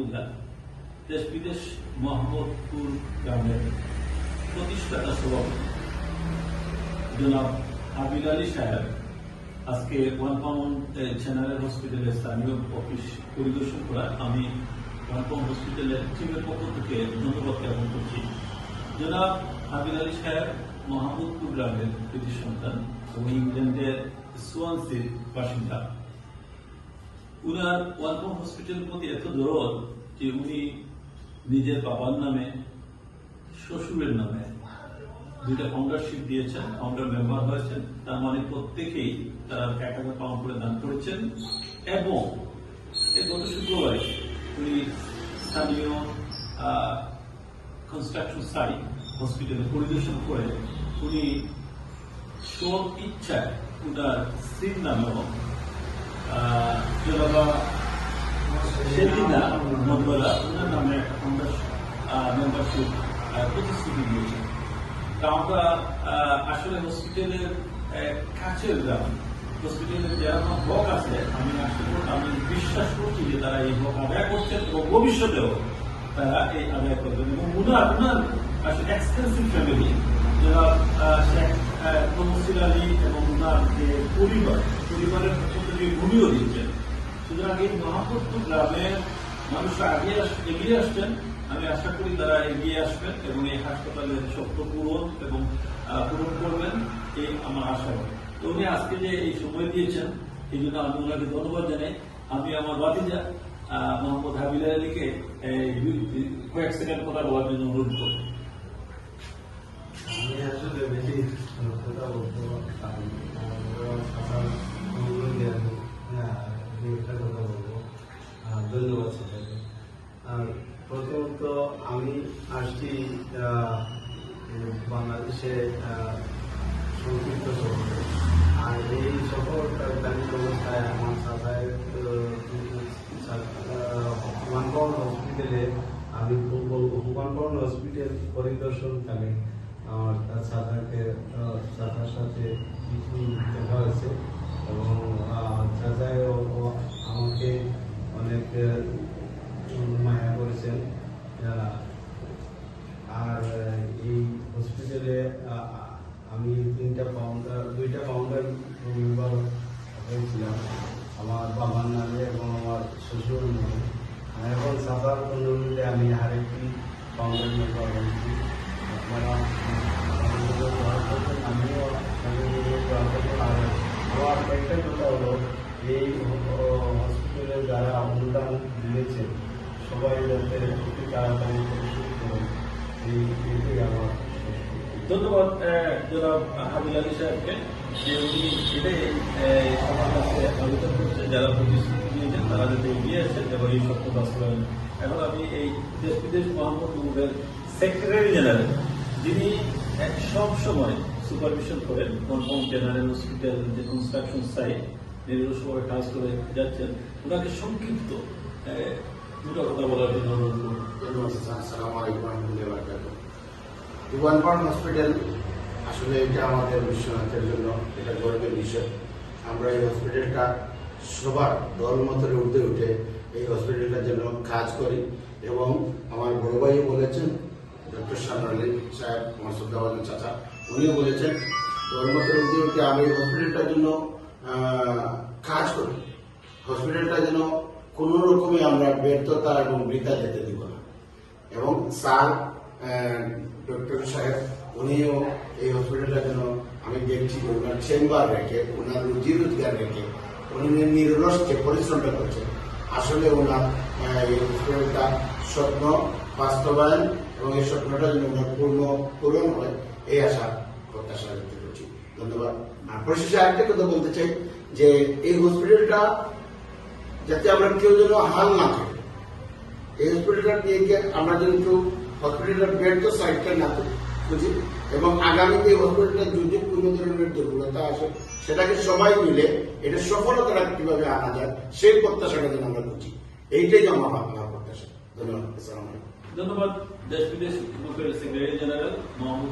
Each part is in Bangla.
আলহামদুলিল্লাহ, দেশ বিদেশ মোহাম্মদপুর গ্রামের প্রতিষ্ঠাতা সভাপতি জনাব আবিল আলী সাহেব, আজকে ওয়ান পাউন্ড জেনারেল হসপিটালের স্থানীয় অফিস পরিদর্শন করা আমি ওয়ান পাউন্ড হসপিটালের টিমের পক্ষ থেকে ধন্যবাদ জ্ঞাপন করছি। জনাব আবিল আলী সাহেব মোহাম্মদপুর গ্রামের কৃতি সন্তান এবং ইংল্যান্ডের সোয়ানসির বাসিন্দা। উনার ওয়ালকম হসপিটালের প্রতি এত দরদ যে উনি নিজের বাবার নামে, শ্বশুরের নামে দুইটা ফাউন্ডারশিপ দিয়েছেন ফাউন্ডার মেম্বার হয়েছেন। তার মানে প্রত্যেকেই তারা এক হাজার পাউন্ড করে দান করেছেন। এবং এই গত শুক্রবারে উনি স্থানীয় কনস্ট্রাকশন সাইট হসপিটালে পরিদর্শন করে উনি সব ইচ্ছায় উনার স্ত্রীর নামেও জেলাবা সেদিনা ওনার নামে একটা মেম্বারশিপ প্রতিশ্রুতি দিয়েছে। তা আমরা আসলে হসপিটালের কাছের গ্রাম হসপিটালের যারা আমার আছে আমি আসলে আমি বিশ্বাস করছি যে তারা এই হক আদায় করছেন এবং ভবিষ্যতেও তারা এই আদায় করবেন এবং উনার উনার আসলে এক্সপেন্সিভ ফ্যামিলি যারা শেখ আহ, আলী এবং উনার যে পরিবার পরিবারের থেকে ভূমিও দিচ্ছেন সুতরাং এই মহাপুরপুর গ্রামের মানুষ আগে এগিয়ে আসছেন। আমি আশা করি তারা এগিয়ে আসবেন এবং এই হাসপাতালের স্বপ্ন পূরণ এবং পূরণ করবেন এই আমার আশা। তো উনি আজকে যে এই সময় দিয়েছেন, এই জন্য আমি ওনাকে ধন্যবাদ জানাই। আমি আমার বাতিজা মোহাম্মদ হাবিল আলীকে কয়েক সেকেন্ড কথা বলার জন্য অনুরোধ করব। আমি আসলে বেশি কথা বলতে প্রথমত আমি আসছি বাংলাদেশে সংক্ষিপ্ত সফরে আর এই সফরকালীন অবস্থায় আমার ওয়ান হসপিটালে আমি পাউন্ড হসপিটাল পরিদর্শনকালে আমার চাচাকে চাচার সাথে দেখা হয়েছে। এবং আহ, আমাকে অনেক মায়া করেছেন। আর এই হসপিটালে আমি তিনটা ফাউন্ডার দুইটা ফাউন্ডার মেম্বার হয়েছিলাম। আমার বাবার নামে এবং আমার শ্বশুর নামে। এখন সাফার অনুরোধে আমি আরেকটি ফাউন্ডার মেম্বার হয়েছি। আমিও আমার একটা কথা হলো, এই হসপিটালে যারা অনুদান দিয়েছে সবাই তাড়াতাড়ি ধন্যবাদ করছেন, যারা প্রতিশ্রুতি তারা যাতে এগিয়ে আসেন এবং এই সত্য বাস্তবায়ন। এখন আমি এই দেশ বিদেশ মোহাম্মদ সেক্রেটারি জেনারেল যিনি সব সময় সুপারভিশন করেন কনফার্ম জেনারেল হসপিটাল যে কনস্ট্রাকশন সাইট নির্দেশ করে কাজ করে যাচ্ছেন ওনাকে সংক্ষিপ্ত দুটো কথা বলার জন্য আসসালামু আলাইকুম রহমতুল্লাহ ওয়ান পাউন্ড হসপিটাল, আসলে এটা আমাদের বিশ্বনাথের জন্য এটা গর্বের বিষয়। আমরা এই হসপিটালটা সবার দল মতরে উঠে এই হসপিটালটার জন্য কাজ করি এবং আমার বড় ভাইও বলেছেন, ডক্টর আলী সাহেব আমার শ্রদ্ধাবাদন চাচা, উনিও বলেছেন দল মতরে উঠে উঠে আমি এই হসপিটালটার জন্য কাজ করি। হসপিটালটা যেন কোনো রকমে আমরা ব্যর্থতা এবং বৃথা যেতে দিব না। এবং স্যার ডক্টর সাহেব, উনিও এই হসপিটালটা যেন আমি দেখছি, ওনার চেম্বার রেখে, ওনার রুজি রোজগার রেখে, উনি নিরলসকে পরিশ্রমটা করছেন, আসলে ওনার এই হসপিটালটা স্বপ্ন বাস্তবায়ন এবং এই স্বপ্নটা যেন ওনার পূর্ণ, পূরণ হয়, এই আশা, প্রত্যাশা করছি। ধন্যবাদ। আর পরিশেষে আরেকটা কথা বলতে চাই, যে এই হসপিটালটা যাতে আমরা কেউ যেন হাল না করি। এই হসপিটালটা নিয়ে গিয়ে আমরা যেন কেউ হসপিটালের বেড তো সাইডটা না করি বুঝি এবং আগামীতে এই হসপিটালটা যদি কোনো ধরনের দুর্বলতা আসে, সেটাকে সবাই মিলে এটা সফলতা কীভাবে আনা যায়, সেই প্রত্যাশাটা যেন আমরা বুঝি এইটাই আমার ভাবনা, প্রত্যাশা। ধন্যবাদ। ধন্যবাদ। দেশ বিদেশ গ্রুপের সেক্রেটারি জেনারেল মোহাম্মদ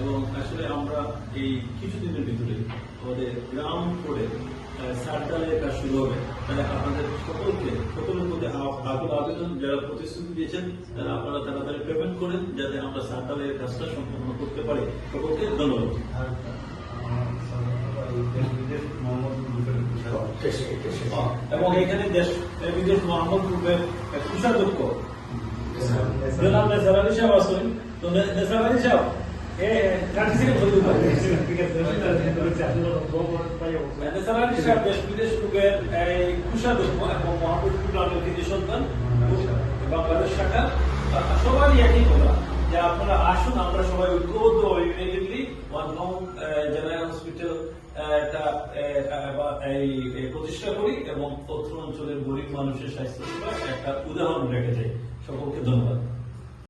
এবং আসলে আমরা এই কিছুদিনের ভিতরে আমাদের গ্রাম করে সার্টালের কাজ শুরু হবে। তাহলে আপনাদের সকলকে যারা প্রতিশ্রুতি দিয়েছেন তারা আপনারা তাড়াতাড়ি পেমেন্ট করেন যাতে আমরা সাঁতারের কাজটা সম্পন্ন করতে পারি। সকলকে ধন্যবাদ। আর আমার সাধারণত এই দেশ বিদেশ মোহাম্মদ মুফের বিষয় টেসে টেসে এবং এখানে দেশ বিদেশ মোহাম্মদ গ্রুপের কুষাধ্যক্ষ জনাব নেসার আলী সাহেব আসেন তো নেসার আলী সাহেব একই কথা যে আপনারা আসুন আমরা সবাই প্রতিষ্ঠা করি এবং অঞ্চলের গরিব মানুষের স্বাস্থ্য সেবা একটা উদাহরণ রেখে যাই সকলকে ধন্যবাদ